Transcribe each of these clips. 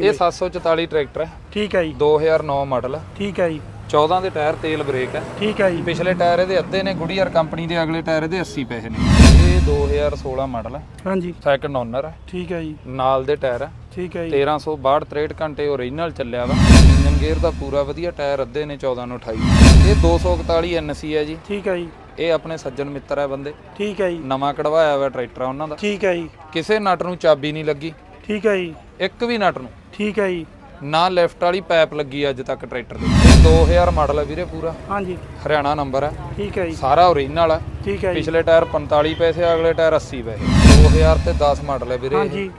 ਇਹ 744 ਟਰੈਕਟਰ ਹੈ ਠੀਕ ਹੈ ਜੀ 2009 ਮਾਡਲ ਠੀਕ ਹੈ ਜੀ 14 ਦੇ ਟਾਇਰ ਤੇਲ ਬ੍ਰੇਕ ਹੈ ਠੀਕ ਹੈ ਜੀ ਪਿਛਲੇ ਟਾਇਰ ਇਹਦੇ ਅੱਧੇ ਨੇ ਗੁਡੀਅਰ ਕੰਪਨੀ ਦੇ ਅਗਲੇ ਟਾਇਰ ਇਹਦੇ 80 ਪੈਸੇ ਨੇ ਇਹ 2016 ਮਾਡਲ ਹੈ ਹਾਂਜੀ ਸੈਕੰਡ ਓਨਰ ਹੈ ਠੀਕ ਹੈ ਜੀ ਨਾਲ ਦੇ ਟਾਇਰ ਹੈ ਠੀਕ ਹੈ ਜੀ 1362 63 ਘੰਟੇ ਓਰੀਜਨਲ ਚੱਲਿਆ ਵਾ ਇੰਜਨ ਗੇਅਰ ਦਾ ਪੂਰਾ ਵਧੀਆ ਟਾਇਰ ਅੱਧੇ ਨੇ 14 ਨੂੰ 28 ਇਹ 241 ਐਨਸੀ ਹੈ ਜੀ ਠੀਕ ਹੈ ਜੀ ਇਹ ਆਪਣੇ ਸੱਜਣ ਮਿੱਤਰ ਹੈ ਬੰਦੇ ਠੀਕ ਹੈ ਜੀ ਨਵਾਂ ਕਢਵਾਇਆ ਹੋਇਆ ਟਰੈਕਟਰ ਆ ਉਹਨਾਂ ਦਾ ਠੀਕ ਹੈ ਜੀ ਕਿਸੇ ਨਟ ਨੂੰ ਚਾਬੀ ਨਹੀਂ ਲੱਗੀ ਠੀਕ ਹੈ ਜੀ ਇੱਕ ਵੀ ਨਟ ਨੂੰ ਠੀਕ ਹੈ ਜੀ। ਨਾ ਲੈਫਟ ਵਾਲੀ ਪਾਈਪ ਲੱਗੀ ਅੱਜ ਤੱਕ ਟਰੈਕਟਰ ਦੇ। 2000 ਮਾਡਲ ਹੈ ਵੀਰੇ ਪੂਰਾ। ਹਾਂਜੀ। ਹਰਿਆਣਾ ਨੰਬਰ ਹੈ ਠੀਕ ਹੈ ਜੀ। ਸਾਰਾ ਓਰੀਜਨਲ ਹੈ ਠੀਕ ਹੈ ਜੀ। ਪਿਛਲੇ ਟਾਇਰ 45 ਪੈਸੇ ਅਗਲੇ ਟਾਇਰ 80 ਪੈਸੇ। 2000 ਤੇ 10 ਮਾਡਲ ਹੈ ਵੀਰੇ। ਹਾਂਜੀ।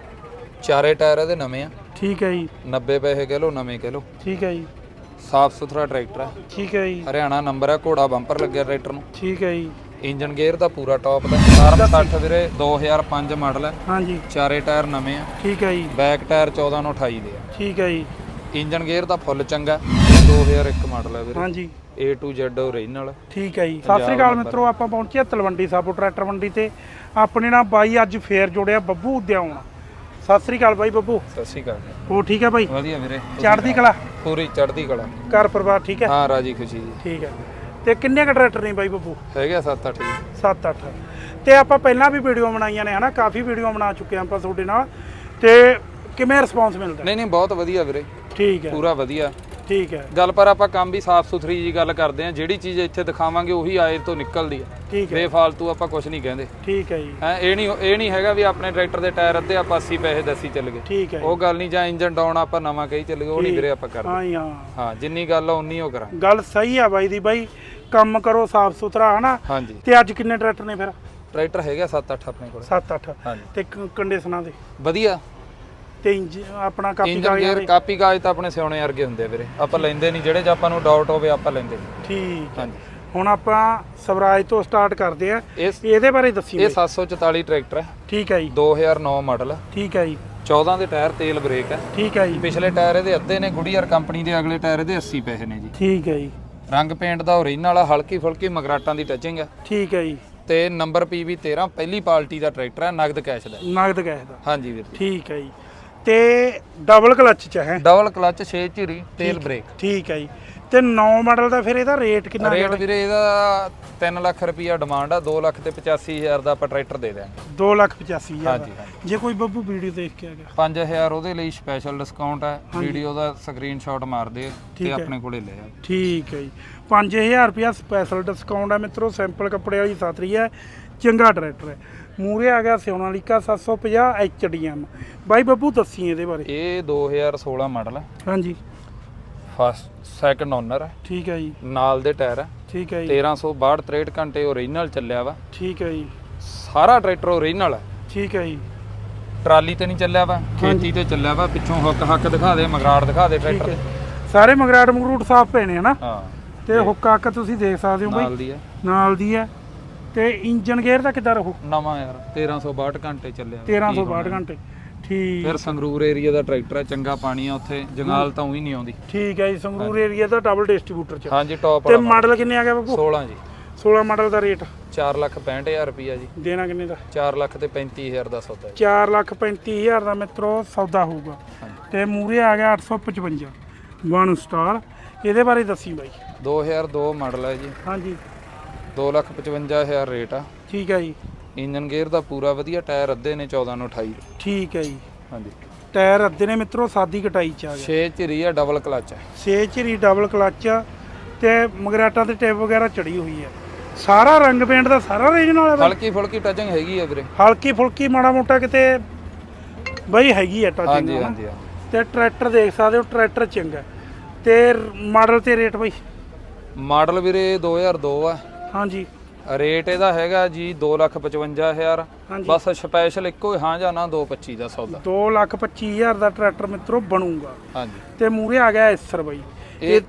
ਚਾਰੇ ਟਾਇਰ ਇਹਦੇ ਨਵੇਂ ਆ। ਠੀਕ ਹੈ ਜੀ। 90 ਪੈਸੇ ਕਹਿ ਲਓ ਨਵੇਂ ਕਹਿ ਲਓ। ਠੀਕ ਹੈ ਜੀ। ਸਾਫ਼ ਸੁਥਰਾ ਟਰੈਕਟਰ ਹੈ ਠੀਕ ਹੈ ਜੀ। ਹਰਿਆਣਾ ਨੰਬਰ ਹੈ ਘੋੜਾ ਬੰਪਰ ਲੱਗਿਆ ਟਰੈਕਟਰ ਨੂੰ। ਠੀਕ ਹੈ ਜੀ। ਇੰਜਨ ਗੇਅਰ ਦਾ ਪੂਰਾ ਟੌਪ ਦਾ। ਫਾਰਮ 60 ਵੀਰੇ 2005 ਮਾਡਲ ਹੈ। ਹਾਂਜੀ। ਚਾਰੇ ਟਾਇਰ ਨਵੇਂ ਆ। ਠੀਕ ਹੈ ਜੀ। ਬੈਕ ਟਾਇਰ 14 ਨੂੰ 28 ਦੇ ਆ। ਠੀਕ ਹੈ ਜੀ। ਇੰਜਨ ਗੇਅਰ ਦਾ ਫੁੱਲ ਚੰਗਾ 2001 ਮਾਡਲ ਹੈ ਵੀਰੇ। ਹਾਂਜੀ। A to Z ਓਰੀਜਨਲ ਠੀਕ ਹੈ ਜੀ। ਸਤਿ ਸ੍ਰੀ ਅਕਾਲ ਮਿੱਤਰੋ ਆਪਾਂ ਪਹੁੰਚੇ ਤਲਵੰਡੀ ਸਾਬੋ ਟਰੈਕਟਰ ਮੰਡੀ ਤੇ। ਆਪਣੇ ਨਾਲ ਬਾਈ ਅੱਜ ਫੇਰ ਜੋੜਿਆ ਬੱਬੂ ਉਦਿਆਉਣ। ਸਤਿ ਸ੍ਰੀ ਅਕਾਲ ਬਾਈ ਬੱਬੂ। ਸਤਿ ਸ਼੍ਰੀ ਅਕਾਲ ਹੋ ਠੀਕ ਹੈ ਬਾਈ? ਵਧੀਆ ਵੀਰੇ ਚੜ੍ਹਦੀ ਕਲਾ? ਪੂਰੀ ਚੜ੍ਹਦੀ ਕਲਾ। ਘਰ ਪਰਿਵਾਰ ਠੀਕ ਹੈ? ਹਾਂ ਰਾਜੀ ਖੁਸ਼ੀ ਜੀ। ਠੀਕ ਹੈ। ਤੇ ਕਿੰਨੇ ਕ ਟਰੈਕਟਰ ਨੇ ਬਾਈ ਬੱਬੂ? ਹੈਗਾ 7-8 ਜੀ। 7-8 ਤੇ ਆਪਾਂ ਪਹਿਲਾਂ ਵੀ ਵੀਡੀਓ ਬਣਾਈਆਂ ਨੇ ਹਨਾ? ਕਾਫੀ ਵੀਡੀਓ ਬਣਾ ਚੁੱਕੇ ਹਾਂ ਆਪਾਂ ਤੁਹਾਡੇ ਨਾਲ। ਤੇ ਕਿਵੇਂ ਰਿਸਪੌਂਸ ਮਿਲਦਾ? ਨਹੀਂ ਨਹੀਂ ਬਹੁਤ ਵਧੀਆ ਵੀਰੇ। ਠੀਕ ਹੈ। ਪੂਰਾ ਵਧੀਆ। ਠੀਕ ਹੈ। ਗੱਲ ਪਰ ਆਪਾਂ ਕੰਮ ਵੀ ਸਾਫ਼ ਸੁਥਰੀ ਜੀ ਗੱਲ ਕਰਦੇ ਆ ਜਿਹੜੀ ਚੀਜ਼ ਇੱਥੇ ਦਿਖਾਵਾਂਗੇ ਉਹੀ ਆਏ ਤੋਂ ਨਿਕਲਦੀ ਆ ਠੀਕ ਹੈ। ਬੇਫਾਲਤੂ ਆਪਾਂ ਕੁਝ ਨਹੀਂ ਕਹਿੰਦੇ। ਠੀਕ ਹੈ ਜੀ। ਹੈ ਇਹ ਨਹੀਂ ਇਹ ਨਹੀਂ ਹੈਗਾ ਵੀ ਆਪਣੇ ਟਰੈਕਟਰ ਦੇ ਟਾਇਰ ਅੱਧੇ ਆਪਾਂ 80 ਪੈਸੇ ਦੱਸੀ ਚੱਲ ਗਏ। ਠੀਕ ਹੈ ਉਹ ਗੱਲ ਨਹੀਂ ਜਾਂ ਇੰਜਨ ਡਾਊਨ ਆਪਾਂ ਨਵਾਂ ਕਹੀ ਚੱਲ ਗਏ ਉਹ ਨਹੀਂ ਵੀਰੇ ਆਪਾਂ ਕਰਦੇ। ਹਾਂ ਹਾਂ। ਹਾਂ ਜਿੰਨੀ ਗੱਲ ਆ ਉਨੀ ਉਹ ਕਰਾਂ ਗੱਲ ਸਹੀ ਆ ਬਾਈ ਦੀ ਬਾਈ। ਕੰਮ ਕਰੋ ਸਾਫ਼ ਸੁਥਰਾ ਹਨਾ? ਹਾਂਜੀ। ਤੇ ਅੱਜ ਕਿੰਨੇ ਟਰੈਕਟਰ ਨੇ ਫਿਰ? ਟਰੈਕਟਰ ਹੈਗਾ 7-8 ਆਪਣੇ ਕੋਲ। 7-8 ਹਾਂਜੀ। ਤੇ ਕ- ਕੰਡੀਸ਼ਨਾਂ ਦੇ? ਵਧੀਆ। ਤੇ ਇੰਜ ਆਪਣਾ ਕਾਪੀ ਇੰਜਨ ਕਾਗਜ਼ਾਂ ਗੇਅਰ ਦੇ? ਕਾਪੀ ਕਾਗਜ਼ ਤਾਂ ਆਪਣੇ ਸਿਉਣੇ ਵਰਗੇ ਹੁੰਦੇ ਆ ਵੀਰੇ। ਆਪਾਂ ਲੈਂਦੇ ਨਹੀਂ ਜਿਹੜੇ 'ਚ ਆਪਾਂ ਨੂੰ ਡਾਊਟ ਹੋਵੇ ਆਪਾਂ ਲੈਂਦੇ। ਨਹੀਂ ਠੀਕ ਹੈ। ਹਾਂਜੀ। ਹੁਣ ਆਪਾਂ ਸਵਰਾਜ ਤੋਂ ਸਟਾਰਟ ਕਰਦੇ ਆ ਇਸ ਇਹਦੇ ਬਾਰੇ ਦੱਸੀ ਇਹ ਬਾਈ। 744 ਟਰੈਕਟਰ ਹੈ। ਠੀਕ ਹੈ ਜੀ। 2009 ਮਾਡਲ। ਠੀਕ ਹੈ ਜੀ। 14 ਦੇ ਟਾਇਰ ਤੇਲ ਬ੍ਰੇਕ ਹੈ। ਠੀਕ ਹੈ ਜੀ। ਪਿਛਲੇ ਟਾਇਰ ਇਹਦੇ ਅੱਧੇ ਨੇ ਗੁਡੀਅਰ ਕੰਪਨੀ ਦੇ ਅਗਲੇ ਟਾਇਰ ਇਹਦੇ 80 ਪੈਸੇ ਨੇ ਜੀ। ਠੀਕ ਹੈ ਜੀ। ਰੰਗ ਪੇਂਟ ਦਾ ਓਰੀਜਨਲ ਆ ਹਲਕੀ ਫੁਲਕੀ ਮਗਰਾਟਾਂ ਦੀ ਟੱਚਿੰਗ ਹੈ ਠੀਕ ਹੈ ਜੀ। ਤੇ ਨੰਬਰ PB 13 ਪਹਿਲੀ ਪਾਰਟੀ ਦਾ ਟਰੈਕਟਰ ਹੈ ਨਗਦ ਕੈਸ਼ ਦਾ। ਨਗਦ ਗੈਸ ਦਾ। ਹਾਂਜੀ ਵੀਰ ਜੀ। ਠੀਕ ਹੈ ਜੀ। ਤੇ ਡਬਲ ਕਲਚ ਚ ਹੈ। ਡਬਲ ਕਲਚ 6 ਝਿਰੀ ਤੇਲ ਬ੍ਰੇਕ ਠੀਕ ਹੈ ਜੀ। ਤੇ 9 ਮਾਡਲ ਦਾ ਫਿਰ ਇਹਦਾ ਰੇਟ ਕਿੰਨਾ ਰੇਟ ਵੀਰੇ ਇਹਦਾ 3 ਲੱਖ ਰੁਪਈਆ ਡਿਮਾਂਡ ਆ 2 ਲੱਖ ਤੇ 85000 ਦਾ ਆਪਾਂ ਟਰੈਕਟਰ ਦੇ ਦਿਆਂਗੇ। 2 ਲੱਖ 85 ਹਜ਼ਾਰ ਹਾਂਜੀ ਹਾਂਜੀ। ਜੇ ਕੋਈ ਬੱਬੂ ਵੀਡੀਓ ਦੇਖ ਕੇ ਆ ਗਿਆ। 5000 ਉਹਦੇ ਲਈ ਸਪੈਸ਼ਲ ਡਿਸਕਾਊਂਟ ਹੈ ਵੀਡੀਓ ਦਾ ਸਕਰੀਨਸ਼ਾਟ ਮਾਰ ਦੇ ਠੀਕ ਤੇ। ਆਪਣੇ ਕੋਲੇ ਲੈ ਆ ਠੀਕ ਹੈ ਜੀ। 5000 ਰੁਪਿਆ ਸਪੈਸ਼ਲ ਡਿਸਕਾਊਂਟ ਹੈ ਮਿੱਤਰੋ ਸੈਂਪਲ ਕੱਪੜੇ ਵਾਲੀ ਸਾਤਰੀ ਹੈ ਚੰਗਾ ਟਰੈਕਟਰ ਹੈ। ਮੂਰੇ ਆ ਗਿਆ ਸੋਨਾਲੀਕਾ 750 HDM ਬਾਈ ਬੱਬੂ ਦੱਸੀ ਇਹਦੇ ਬਾਰੇ। ਇਹ 2016 ਮਾਡਲ ਹੈ ਹਾਂਜੀ। ਫਸਟ ਸੈਕੰਡ ਓਨਰ ਹੈ। ਠੀਕ ਹੈ ਜੀ। ਨਾਲ ਦੇ ਟਾਇਰ ਹੈ। ਠੀਕ ਹੈ ਜੀ। 1362 63 ਘੰਟੇ ਓਰੀਜਨਲ ਚੱਲਿਆ ਵਾ। ਠੀਕ ਹੈ ਜੀ। ਸਾਰਾ ਟਰੈਕਟਰ ਓਰੀਜਨਲ ਹੈ। ਠੀਕ ਹੈ ਜੀ। ਟਰਾਲੀ ਤੇ ਨਹੀਂ ਚੱਲਿਆ ਵਾ ਖੇਤੀ ਤੇ ਚੱਲਿਆ ਵਾ ਪਿੱਛੋਂ ਹੁੱਕ ਹੱਕ ਦਿਖਾ ਦੇ ਮਗਰਾੜ ਦਿਖਾ ਦੇ ਟਰੈਕਟਰ ਦੇ ਸਾਰੇ ਮਗਰਾਟ ਮਗਰੂਟ ਸਾਫ਼ ਪਏ ਨੇ ਹਨਾ? ਹਾਂ। ਤੇ ਹੁੱਕ ਹੱਕ ਤੁਸੀਂ ਦੇਖ ਸਕਦੇ ਹੋ ਬਾਈ। ਨਾਲ ਦੀ ਹੈ। ਨਾਲ ਦੀ ਹੈ। ਤੇ ਇੰਜਨ ਗੇਅਰ ਦਾ ਕਿੱਦਾਂ ਰਹੂ? ਨਵਾਂ ਯਾਰ 1362 ਘੰਟੇ ਚੱਲਿਆ ਵਾ। 1362 ਘੰਟੇ। ਠੀਕ। ਫਿਰ ਸੰਗਰੂਰ ਏਰੀਆ ਦਾ ਟਰੈਕਟਰ ਹੈ ਚੰਗਾ ਪਾਣੀ ਆ ਉੱਥੇ ਜੰਗਾਲ ਤਾਂ ਉਹੀ ਨਹੀਂ ਆਉਂਦੀ। ਠੀਕ ਹੈ ਜੀ ਸੰਗਰੂਰ ਏਰੀਆ ਦਾ ਡਬਲ ਡਿਸਟ੍ਰੀਬਿਊਟਰ ਚ। ਹਾਂਜੀ ਟੌਪ ਤੇ ਵਾਲਾ ਮਾਡਲ ਕਿੰਨੇ ਆ ਗਿਆ ਬੱਬੂ 16 ਜੀ। 16 ਮਾਡਲ ਦਾ ਰੇਟ 4 ਲੱਖ 65000 ਰੁਪਈਆ ਜੀ। ਦੇਣਾ ਕਿੰਨੇ ਦਾ? 4 ਲੱਖ ਤੇ 35000 ਦਾ ਸੌਦਾ ਜੀ। 4 ਲੱਖ 35000 ਦਾ ਮਿੱਤਰੋ ਸੌਦਾ ਹੋਊਗਾ। ਤੇ ਮੂਰੇ ਆ ਗਿਆ 855 ਵਨ ਸਟਾਰ ਇਹਦੇ ਬਾਰੇ ਦੱਸੀ ਬਾਈ। 2002 ਮਾਡਲ ਹੈ ਜੀ। ਹਾਂਜੀ। 2 ਲੱਖ 55000 ਰੇਟ ਆ। ਠੀਕ ਹੈ ਜੀ। ਇੰਜਨ ਗੇਅਰ ਦਾ ਪੂਰਾ ਵਧੀਆ ਟਾਇਰ ਅੱਧੇ ਨੇ 14 ਨੂੰ 28 ਠੀਕ ਹੈ ਜੀ। ਹਾਂਜੀ। ਟਾਇਰ ਅੱਧੇ ਨੇ ਮਿੱਤਰੋ ਸਾਦੀ ਕਟਾਈ ਚ ਆ ਗਿਆ। 6 ਝਿਰੀ ਆ ਡਬਲ ਕਲਚ ਹੈ ਝਰੀ ਡਬਲ ਕਲਚ ਤੇ ਮਗਰਾਟਾਂ ਤੇ ਟੇਪ ਵਗੈਰਾ ਚੜੀ ਹੋਈ ਹੈ ਸਾਰਾ ਰੰਗ ਪੇਂਟ ਦਾ ਸਾਰਾ ਰੀਜਨਲ ਹੈ ਬਾਈ। ਹਲਕੀ ਫੁਲਕੀ ਟਚਿੰਗ ਹੈਗੀ ਆ ਵੀਰੇ। ਹਲਕੀ ਫੁਲਕੀ ਮਾੜਾ ਮੋਟਾ ਕਿਤੇ ਬਈ ਹੈਗੀ ਹੈ ਟੱਚਿੰਗ ਹਾਂਜੀ ਹਾਂਜੀ ਹਾਂਜੀ। ਤੇ ਟਰੈਕਟਰ ਦੇਖ ਸਕਦੇ ਹੋ ਟਰੈਕਟਰ ਚੰਗਾ। ਤੇ ਮਾਡਲ ਤੇ ਰੇਟ ਬਈ। ਮਾਡਲ ਵੀਰੇ 2002 ਆ। ਹਾਂਜੀ। ਰੇਟ ਇਹਦਾ ਹੈਗਾ ਜੀ 255000 ਹਾਂਜੀ। ਬਸ ਸਪੈਸ਼ਲ ਇੱਕੋ ਹੀ ਹਾਂ ਜਾਂ ਨਾ 225 ਦਾ ਸੌਦਾ। 2 ਲੱਖ 25 ਹਜ਼ਾਰ ਦਾ ਟਰੈਕਟਰ ਮਿੱਤਰੋ ਬਣੂਗਾ। ਹਾਂਜੀ। ਤੇ ਮੂਰੇ ਆ ਗਿਆ ਐਸਰ ਬਈ ਇਹ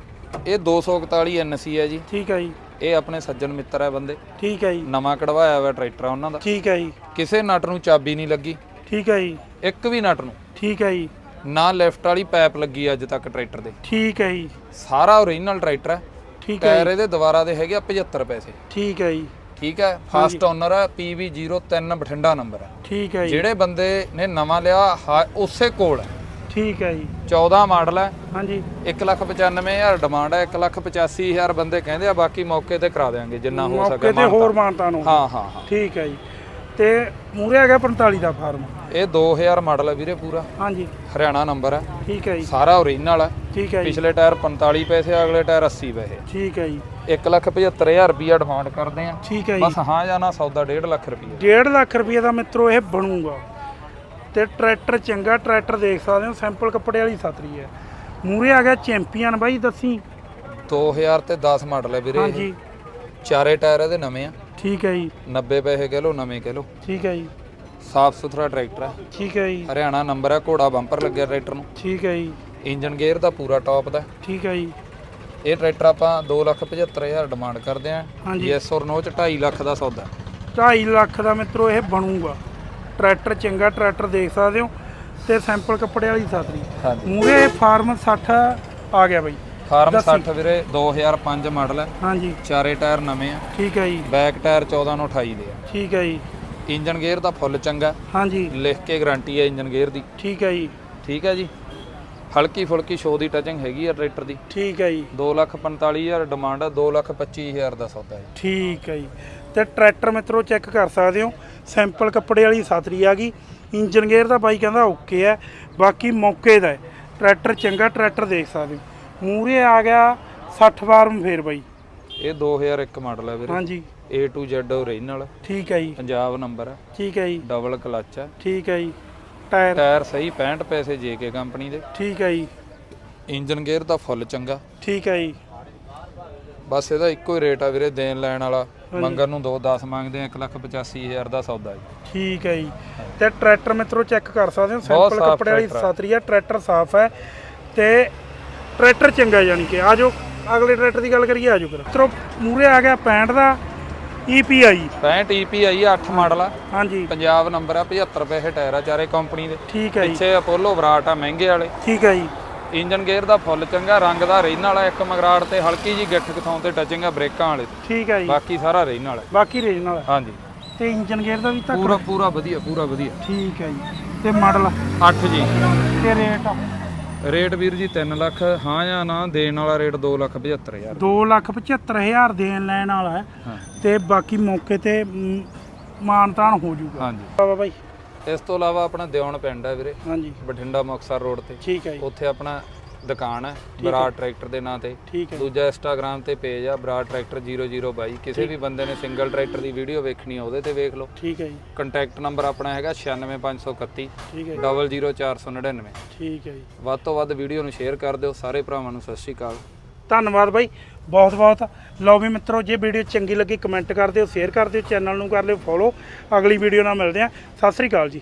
ਇਹ 241 ਐਨਸੀ ਹੈ ਜੀ। ਠੀਕ ਹੈ ਜੀ। ਇਹ ਆਪਣੇ ਸੱਜਣ ਮਿੱਤਰ ਹੈ ਬੰਦੇ। ਠੀਕ ਹੈ ਜੀ। ਨਵਾਂ ਕਢਵਾਇਆ ਹੋਇਆ ਟਰੈਕਟਰ ਆ ਉਹਨਾਂ ਦਾ। ਠੀਕ ਹੈ ਜੀ। ਕਿਸੇ ਨਟ ਨੂੰ ਚਾਬੀ ਨਹੀਂ ਲੱਗੀ। ਠੀਕ ਹੈ ਜੀ। ਇੱਕ ਵੀ ਨਟ ਨੂੰ। ਠੀਕ ਹੈ ਜੀ। ਨਾ ਲੈਫਟ ਵਾਲੀ ਪਾਈਪ ਲੱਗੀ ਅੱਜ ਤੱਕ ਟਰੈਕਟਰ ਦੇ। ਠੀਕ ਹੈ ਜੀ। ਸਾਰਾ ਓਰੀਜਨਲ ਟਰੈਕਟਰ ਹੈ। ਠੀਕ ਹੈ ਟਾਇਰ ਇਹਦੇ ਦੁਬਾਰਾ ਦੇ ਹੈਗੇ ਆ 75 ਪੈਸੇ। ਠੀਕ ਹੈ ਜੀ। ਠੀਕ ਹੈ? ਫਸਟ ਓਨਰ ਹੈ PB03 ਬਠਿੰਡਾ ਨੰਬਰ ਹੈ ਠੀਕ ਹੈ ਜੀ। ਜਿਹੜੇ ਬੰਦੇ ਨੇ ਨਵਾਂ ਲਿਆ ਉਸੇ ਕੋਲ ਹੈ। ਠੀਕ ਹੈ ਜੀ। 14 ਮਾਡਲ ਹੈ। ਹਾਂਜੀ। 195000 ਡਿਮਾਂਡ ਹੈ 185000 ਬੰਦੇ ਕਹਿੰਦੇ ਆ ਬਾਕੀ ਮੌਕੇ ਤੇ ਕਰਾ ਦੇਾਂਗੇ ਜਿੰਨਾ ਹੋ ਮੌਕੇ ਸਕੇ ਤੇ ਹੋਰ ਮਾਨਤਾ ਨੂੰ। ਹਾਂ ਹਾਂ ਹਾਂ। ਠੀਕ ਹੈ ਜੀ। ਤੇ ਮੂਰੇ ਆ ਗਿਆ 45 ਦਾ ਫਾਰਮ। ਇਹ 2000 ਮਾਡਲ ਹੈ ਵੀਰੇ ਪੂਰਾ। ਹਾਂਜੀ। ਹਰਿਆਣਾ ਨੰਬਰ ਹੈ ਠੀਕ ਹੈ ਜੀ। ਸਾਰਾ ਓਰੀਜਨਲ ਹੈ ਠੀਕ ਹੈ ਜੀ। ਪਿਛਲੇ ਟਾਇਰ 45 ਪੈਸੇ ਅਗਲੇ ਟਾਇਰ 80 ਪੈਸੇ। ਠੀਕ ਹੈ ਜੀ। 175000 ਰੁਪਿਆ ਡਿਮਾਂਡ ਕਰਦੇ ਆ। ਠੀਕ ਹੈ ਜੀ। ਬਸ ਹਾਂ ਜਾਂ ਨਾ ਸੌਦਾ 1.5 ਲੱਖ ਰੁਪਏ 1.5 ਲੱਖ ਰੁਪਏ ਦਾ ਮਿੱਤਰੋ ਇਹ ਬਣੂਗਾ। ਤੇ ਟਰੈਕਟਰ ਚੰਗਾ ਟਰੈਕਟਰ ਦੇਖ ਸਕਦੇ ਹੋ ਸਿੰਪਲ ਕੱਪੜੇ ਵਾਲੀ ਸਤਰੀ ਹੈ। ਮੂਰੇ ਆ ਗਿਆ ਚੈਂਪੀਅਨ ਬਾਈ ਦੱਸੀ। 2000 ਤੇ 10 ਮਾਡਲ ਹੈ ਵੀਰੇ। ਹਾਂਜੀ। ਚਾਰੇ ਟਾਇਰ ਇਹਦੇ ਨਵੇਂ ਆ। ਠੀਕ ਹੈ ਜੀ। 90 ਪੈਸੇ ਕਹਿ ਲੋ ਨਵੇਂ ਕਹਿ ਲੋ ਠੀਕ ਹੈ ਜੀ। ਸਾਫ਼ ਸੁਥਰਾ ਟਰੈਕਟਰ ਹੈ। ਠੀਕ ਹੈ ਜੀ। ਹਰਿਆਣਾ ਨੰਬਰ ਹੈ ਘੋੜਾ ਬੰਪਰ ਲੱਗਿਆ ਟਰੈਕਟਰ ਨੂੰ। ਠੀਕ ਹੈ ਜੀ। ਇੰਜਨ ਗੇਅਰ ਦਾ ਪੂਰਾ ਟੌਪ ਦਾ। ਠੀਕ ਹੈ ਜੀ। ਇਹ ਟਰੈਕਟਰ ਆਪਾਂ 275000 ਡਿਮਾਂਡ ਕਰਦੇ ਆਂ। ਯੈਸ ਔਰ ਨੋ ਚ 2.5 ਲੱਖ ਦਾ ਸੌਦਾ 2.5 ਲੱਖ ਦਾ ਮਿੱਤਰੋ ਇਹ ਬਣੂਗਾ। ਟਰੈਕਟਰ ਚੰਗਾ ਟਰੈਕਟਰ ਦੇਖ ਸਕਦੇ ਹੋ। ਤੇ ਸਿੰਪਲ ਕੱਪੜੇ ਵਾਲੀ ਸਤਰੀ ਮੂਰੇ ਫਾਰਮ 60 ਆ ਗਿਆ ਬਾਈ। ਫਾਰਮ ਦੱਸੀ। 60 ਵੀਰੇ 2005 ਮਾਡਲ ਹੈ। ਹਾਂਜੀ। ਚਾਰੇ ਟਾਇਰ ਨਵੇਂ ਆ। ਠੀਕ ਹੈ ਜੀ। ਬੈਕ ਟਾਇਰ 14 ਨੂੰ 28 ਦੇ ਆ। ਠੀਕ ਹੈ ਜੀ। ਇੰਜਨ ਗੇਅਰ ਦਾ ਫੁੱਲ ਚੰਗਾ ਹਾਂਜੀ। ਲਿਖ ਕੇ ਗਾਰੰਟੀ ਹੈ ਇੰਜਨ ਗੇਅਰ ਦੀ। ਠੀਕ ਹੈ ਜੀ। ਠੀਕ ਹੈ ਜੀ। ਹਲਕੀ ਫੁਲਕੀ ਸ਼ੋ ਦੀ ਟਚਿੰਗ ਹੈਗੀ ਆ ਟਰੈਕਟਰ ਦੀ। ਠੀਕ ਹੈ ਜੀ। 245000 ਡਿਮਾਂਡ ਆ 225000 ਦਾ ਸੌਦਾ ਹੈ ਠੀਕ ਹੈ ਜੀ। ਤੇ ਟਰੈਕਟਰ ਮਿੱਤਰੋ ਚੈੱਕ ਕਰ ਸਕਦੇ ਹੋ। ਸਿੰਪਲ ਕੱਪੜੇ ਵਾਲੀ ਸਾਤਰੀ ਆ ਗਈ। ਇੰਜਨ ਗੇਅਰ ਦਾ ਬਾਈ ਕਹਿੰਦਾ ਓਕੇ ਹੈ। ਬਾਕੀ ਮੌਕੇ ਦਾ ਹੈ। ਟਰੈਕਟਰ ਚੰਗਾ ਟਰੈਕਟਰ ਦੇਖ ਸਕਦੇ ਹੋ। ਮੂਰੇ ਆ ਗਿਆ 60 ਫਾਰਮ ਫੇਰ ਬਾਈ। ਇਹ 2001 ਮਾਡਲ ਹੈ ਵੀਰੇ। ਹਾਂਜੀ। A to Z ਓਰੀਜਨਲ ਠੀਕ ਹੈ ਜੀ। ਪੰਜਾਬ ਨੰਬਰ ਹੈ ਠੀਕ ਹੈ ਜੀ। ਡਬਲ ਕਲਚ ਹੈ ਠੀਕ ਹੈ ਜੀ। ਟਾਇਰ ਟਾਇਰ ਸਹੀ 65 ਪੈਸੇ JK ਕੰਪਨੀ ਦੇ। ਠੀਕ ਹੈ ਜੀ। ਇੰਜਨ ਗੇਅਰ ਦਾ ਫੁੱਲ ਚੰਗਾ। ਠੀਕ ਹੈ ਜੀ। ਬਸ ਇਹਦਾ ਇੱਕੋ ਹੀ ਰੇਟ ਆ ਵੀਰੇ ਦੇਣ ਲੈਣ ਵਾਲਾ। ਮੰਗਣ ਨੂੰ 2-10 ਮੰਗਦੇ ਆ 185000 ਦਾ ਸੌਦਾ ਹੈ ਠੀਕ ਹੈ ਜੀ। ਤੇ ਟਰੈਕਟਰ ਮਿੱਤਰੋ ਚੈੱਕ ਕਰ ਸਕਦੇ ਹੋ ਸਿੰਪਲ ਕੱਪੜੇ ਵਾਲੀ। ਸਾਤਰੀ ਹੈ ਟਰੈਕਟਰ ਸਾਫ਼ ਹੈ। ਤੇ ਟਰੈਕਟਰ ਚੰਗਾ ਯਾਨੀ ਕਿ ਆਜੋ ਅਗਲੇ ਟਰੈਕਟਰ ਦੀ ਗੱਲ ਕਰੀਏ ਆਜੋ ਫਿਰ। ਮਿੱਤਰੋ ਮੂਰੇ ਆ ਗਿਆ 65 ਦਾ EPI 65 EP ਆਈ ਆ 8 ਮਾਡਲ ਆ। ਹਾਂਜੀ। ਪੰਜਾਬ ਨੰਬਰ ਆ 75 ਪੈਸੇ ਟਾਇਰ ਆ ਚਾਰੇ ਕੰਪਨੀ ਦੇ। ਠੀਕ ਹੈ ਜੀ। ਪਿੱਛੇ ਅਪੋਲੋ ਵਿਰਾਟ ਆ ਮਹਿੰਗੇ ਵਾਲੇ। ਠੀਕ ਹੈ ਜੀ। ਇੰਜਨ ਗੇਅਰ ਦਾ ਫੁੱਲ ਚੰਗਾ ਰੰਗ ਦਾ ਰੇਨ ਵਾਲਾ ਇੱਕ ਮਗਰਾੜ ਤੇ ਹਲਕੀ ਜੀ ਗਿੱਠ ਕਿਥੋਂ ਤੇ ਟਚਿੰਗ ਆ ਬ੍ਰੇਕਾਂ ਵਾਲੇ। ਠੀਕ ਹੈ ਜੀ। ਬਾਕੀ ਸਾਰਾ ਰੇਨ ਵਾਲਾ। ਬਾਕੀ ਰੀਜਨਲ ਹਾਂਜੀ। ਤੇ ਇੰਜਨ ਗੇਅਰ ਦਾ ਵੀ ਤਾਂ ਪੂਰਾ ਪੂਰਾ ਵਧੀਆ ਪੂਰਾ ਵਧੀਆ। ਠੀਕ ਹੈ ਜੀ। ਤੇ ਮਾਡਲ? 8 ਜੀ। ਤੇ ਰੇਟ? ਰੇਟ ਵੀਰ ਜੀ 3 ਲੱਖ ਹਾਂ ਜਾਂ ਨਾ ਦੇਣ ਵਾਲਾ ਰੇਟ 2 ਲੱਖ 75000 2 ਲੱਖ 75000 ਦੇਣ ਲੈਣ ਵਾਲਾ ਹੈ ਹਾਂ। ਤੇ ਬਾਕੀ ਮੌਕੇ ਤੇ ਮ, ਮਾਨਤਾਨ ਹੋ ਜਾਊਗਾ। ਹਾਂਜੀ। ਬਾਬਾ ਬਾਈ। ਇਸ ਤੋਂ ਇਲਾਵਾ ਆਪਣਾ ਦਿਉਣ ਪਿੰਡ ਹੈ ਵੀਰੇ। ਹਾਂਜੀ। ਬਠਿੰਡਾ ਮੁਕਤਸਰ ਰੋਡ ਤੇ। ਠੀਕ ਹੈ ਜੀ। ਉੱਥੇ ਆਪਣਾ ਦੁਕਾਨ ਹੈ ਬਰਾੜ ਟਰੈਕਟਰ ਦੇ ਨਾਂ ਤੇ। ਠੀਕ ਹੈ। ਦੂਜਾ ਇੰਸਟਾਗ੍ਰam ਤੇ ਪੇਜ ਆ ਬਰਾੜ ਟਰੈਕਟਰ 002 ਕਿਸੇ ਵੀ ਬੰਦੇ ਨੇ ਸਿੰਗਲ ਟਰੈਕਟਰ ਦੀ ਵੀਡੀਓ ਵੇਖਣੀ ਆ ਉਹਦੇ ਤੇ ਵੇਖ ਲਓ। ਠੀਕ ਹੈ ਜੀ। ਕੰਟੈਕਟ ਨੰਬਰ ਆਪਣਾ ਹੈਗਾ 96531 ਠੀਕ ਹੈ ਜੀ, 00499 ਠੀਕ ਹੈ ਜੀ। ਵੱਧ ਤੋਂ ਵੱਧ ਵੀਡੀਓ ਨੂੰ ਸ਼ੇਅਰ ਕਰ ਦਿਓ ਸਾਰੇ ਭਰਾਵਾਂ ਨੂੰ ਸਤਿ ਸ਼੍ਰੀ ਅਕਾਲ। ਧੰਨਵਾਦ ਬਾਈ ਬਹੁਤ ਬਹੁਤ। ਲਓ ਵੀ ਮਿੱਤਰੋ ਜੇ ਵੀਡੀਓ ਚੰਗੀ ਲੱਗੀ ਕਮੈਂਟ ਕਰ ਦਿਓ ਸ਼ੇਅਰ ਕਰ ਦਿਓ ਚੈਨਲ ਨੂੰ ਕਰ ਲਿਓ ਫੋਲੋ ਅਗਲੀ ਵੀਡੀਓ ਨਾਲ ਮਿਲਦੇ ਹਾਂ। ਸਤਿ ਸ੍ਰੀ ਅਕਾਲ ਜੀ।